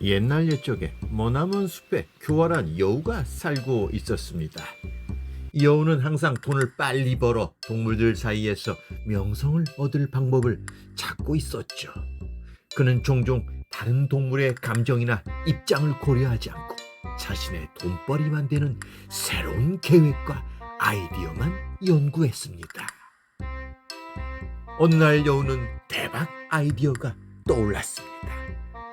옛날 옛적에 머나먼 숲에 교활한 여우가 살고 있었습니다. 여우는 항상 돈을 빨리 벌어 동물들 사이에서 명성을 얻을 방법을 찾고 있었죠. 그는 종종 다른 동물의 감정이나 입장을 고려하지 않고 자신의 돈벌이만 되는 새로운 계획과 아이디어만 연구했습니다. 어느 날 여우는 대박 아이디어가 떠올랐습니다.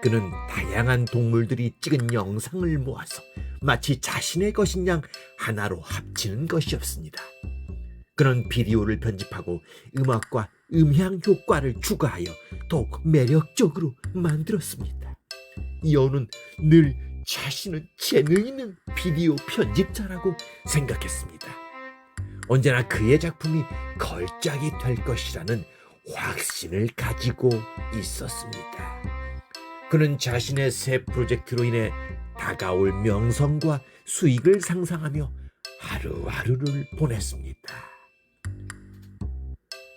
그는 다양한 동물들이 찍은 영상을 모아서 마치 자신의 것인 양 하나로 합치는 것이었습니다. 그는 비디오를 편집하고 음악과 음향 효과를 추가하여 더욱 매력적으로 만들었습니다. 여우는 늘 자신은 재능 있는 비디오 편집자라고 생각했습니다. 언제나 그의 작품이 걸작이 될 것이라는 확신을 가지고 있었습니다. 그는 자신의 새 프로젝트로 인해 다가올 명성과 수익을 상상하며 하루하루를 보냈습니다.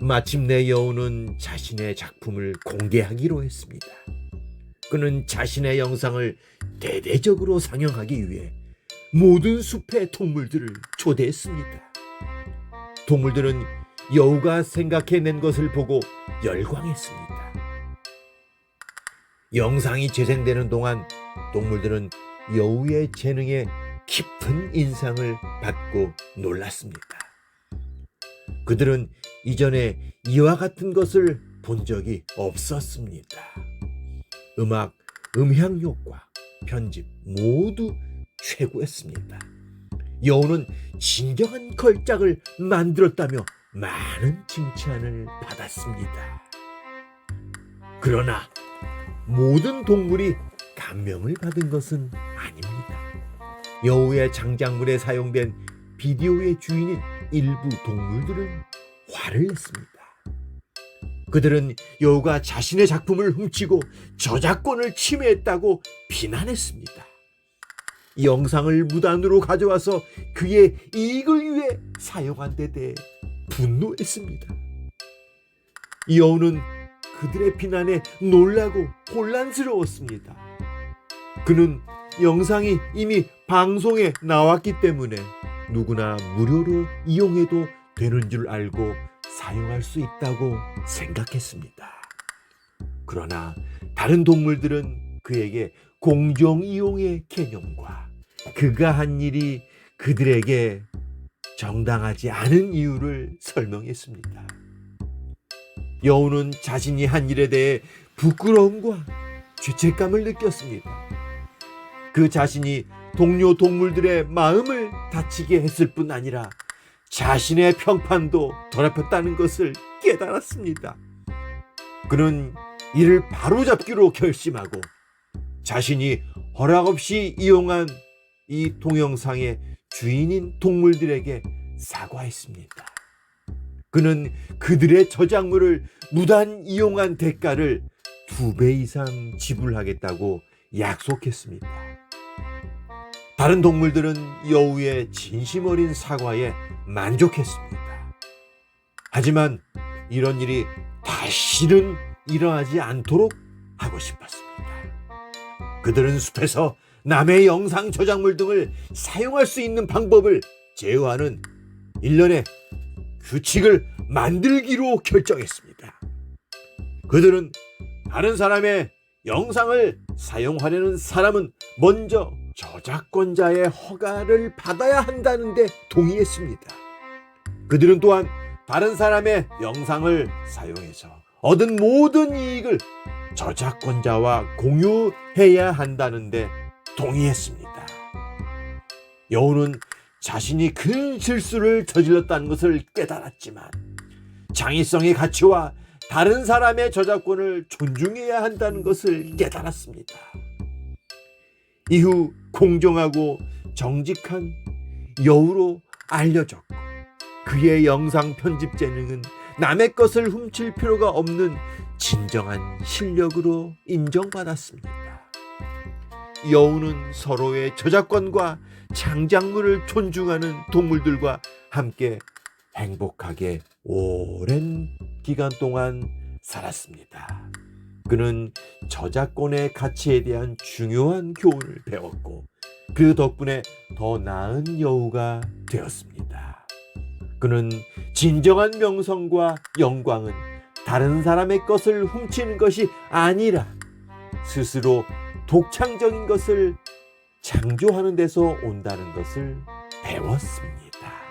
마침내 여우는 자신의 작품을 공개하기로 했습니다. 그는 자신의 영상을 대대적으로 상영하기 위해 모든 숲의 동물들을 초대했습니다. 동물들은 여우가 생각해낸 것을 보고 열광했습니다. 영상이 재생되는 동안 동물들은 여우의 재능에 깊은 인상을 받고 놀랐습니다. 그들은 이전에 이와 같은 것을 본 적이 없었습니다. 음악, 음향 효과, 편집 모두 최고였습니다. 여우는 진정한 걸작을 만들었다며 많은 칭찬을 받았습니다. 그러나 모든 동물이 감명을 받은 것은 아닙니다. 여우의 장작물에 사용된 비디오의 주인인 일부 동물들은 화를 냈습니다. 그들은 여우가 자신의 작품을 훔치고 저작권을 침해했다고 비난했습니다. 영상을 무단으로 가져와서 그의 이익을 위해 사용한 데 대해 분노했습니다. 여우는 그들의 비난에 놀라고 혼란스러웠습니다. 그는 영상이 이미 방송에 나왔기 때문에 누구나 무료로 이용해도 되는 줄 알고 사용할 수 있다고 생각했습니다. 그러나 다른 동물들은 그에게 공정 이용의 개념과 그가 한 일이 그들에게 정당하지 않은 이유를 설명했습니다. 여우는 자신이 한 일에 대해 부끄러움과 죄책감을 느꼈습니다. 그 자신이 동료 동물들의 마음을 다치게 했을 뿐 아니라 자신의 평판도 더럽혔다는 것을 깨달았습니다. 그는 이를 바로잡기로 결심하고 자신이 허락 없이 이용한 이 동영상의 주인인 동물들에게 사과했습니다. 그는 그들의 저작물을 무단 이용한 대가를 두 배 이상 지불하겠다고 약속했습니다. 다른 동물들은 여우의 진심 어린 사과에 만족했습니다. 하지만 이런 일이 다시는 일어나지 않도록 하고 싶었습니다. 그들은 숲에서 남의 영상 저작물 등을 사용할 수 있는 방법을 제어하는 일련의 규칙을 만들기로 결정했습니다. 그들은 다른 사람의 영상을 사용하려는 사람은 먼저 저작권자의 허가를 받아야 한다는데 동의했습니다. 그들은 또한 다른 사람의 영상을 사용해서 얻은 모든 이익을 저작권자와 공유해야 한다는데 동의했습니다. 여우는 자신이 큰 실수를 저질렀다는 것을 깨달았지만 창의성의 가치와 다른 사람의 저작권을 존중해야 한다는 것을 깨달았습니다. 이후 공정하고 정직한 여우로 알려졌고 그의 영상 편집 재능은 남의 것을 훔칠 필요가 없는 진정한 실력으로 인정받았습니다. 여우는 서로의 저작권과 창작물을 존중하는 동물들과 함께 행복하게 오랜 기간 동안 살았습니다. 그는 저작권의 가치에 대한 중요한 교훈을 배웠고 그 덕분에 더 나은 여우가 되었습니다. 그는 진정한 명성과 영광은 다른 사람의 것을 훔치는 것이 아니라 스스로 독창적인 것을 창조하는 데서 온다는 것을 배웠습니다.